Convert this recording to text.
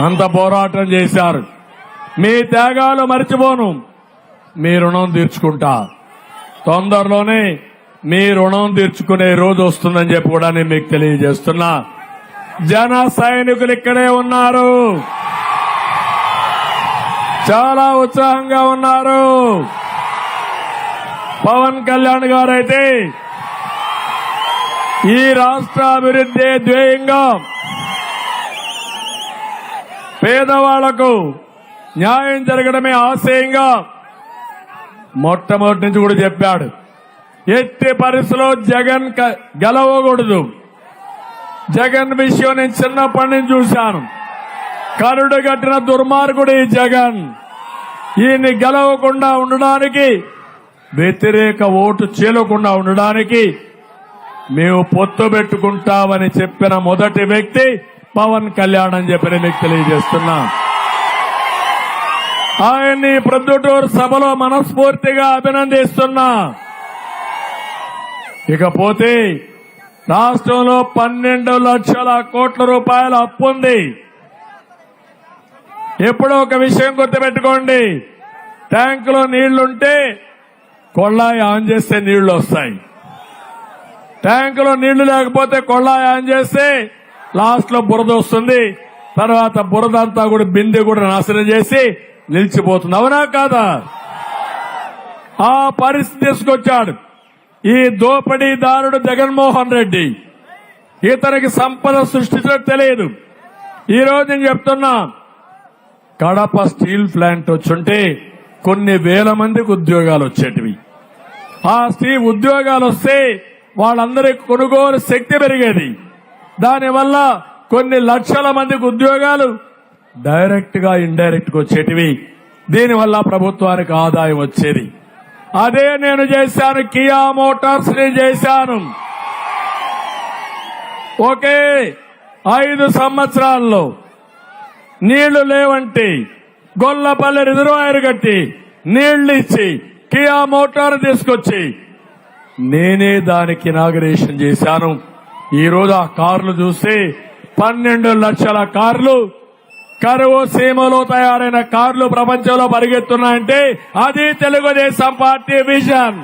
అంత పోరాటం చేశారు. మీ త్యాగాలు మర్చిపోను. మీ రుణం తీర్చుకుంటా. తొందరలోనే మీ రుణం తీర్చుకునే రోజు వస్తుందని చెప్పి కూడా నేను మీకు తెలియజేస్తున్నా. జన సైనికులు ఇక్కడే ఉన్నారు. చాలా ఉత్సాహంగా ఉన్నారు. పవన్ కళ్యాణ్ గారైతే ఈ రాష్ట్ర అభివృద్ధి ధ్యేయంగా పేదవాళ్ళకు న్యాయం జరగడమే ఆశయంగా మొట్టమొదటి నుంచి కూడా చెప్పాడు. ఎట్టి పరిస్థితిలో జగన్ క- గెలవకూడదు. జగన్ విషయం నేను చిన్నప్పటి నుంచి చూశాను. కరుడు కట్టిన దుర్మార్గుడు ఈ జగన్. ఈయన్ని గెలవకుండా ఉండడానికి వ్యతిరేక ఓటు చీలకుండా ఉండడానికి మేము పొత్తు పెట్టుకుంటామని చెప్పిన మొదటి వ్యక్తి పవన్ కళ్యాణ్ అని చెప్పి నేను మీకు తెలియజేస్తున్నా. ఆయన్ని ప్రొద్దుటూరు సభలో మనస్ఫూర్తిగా అభినందిస్తున్నా. ఇకపోతే రాష్ట్రంలో పన్నెండు లక్షల కోట్ల రూపాయల అప్పు ఉంది. ఎప్పుడో ఒక విషయం గుర్తుపెట్టుకోండి. ట్యాంకులో నీళ్ళుంటే కొళ్ళాయి ఆన్ చేస్తే నీళ్ళు వస్తాయి. ట్యాంకులో నీళ్ళు లేకపోతే కొళ్ళాయి ఆన్ చేస్తే లాస్ట్లో బురద వస్తుంది. తర్వాత బురద అంతా కూడా బిందె కూడా నాశనం చేసి నిలిచిపోతుంది. అవునా కాదా? ఆ పరిస్థితి తీసుకొచ్చాడు. ఈ దోపిడీదారుడు జగన్మోహన్ రెడ్డి. ఇతనికి సంపద సృష్టించడం తెలియదు. ఈ రోజు నేను చెప్తున్నా కడప స్టీల్ ప్లాంట్ వచ్చుంటే కొన్ని వేల మందికి ఉద్యోగాలు వచ్చేటివి. ఆ స్టీల్ ఉద్యోగాలు వస్తే వాళ్ళందరికీ కొనుగోలు శక్తి పెరిగేది. దానివల్ల కొన్ని లక్షల మందికి ఉద్యోగాలు డైరెక్ట్గా ఇండైరెక్ట్గా వచ్చేటివి. దీనివల్ల ప్రభుత్వానికి ఆదాయం వచ్చేది. అదే నేను చేశాను కియా మోటార్స్ని చేశాను. ఒకే ఐదు సంవత్సరాల్లో నీళ్ళు లేవంటే గొల్లపల్లి రిజర్వాయర్ కట్టి నీళ్ళు ఇచ్చి కియా మోటార్ తీసుకొచ్చి నేనే దానికి ఇనాగరేషన్ చేశాను. ఈ రోజు ఆ కార్లు చూస్తే పన్నెండు లక్షల కార్లు కరువు సీమలో తయారైన కార్లు ప్రపంచంలో పరిగెత్తున్నాయంటే అది తెలుగుదేశం పార్టీ విజన్.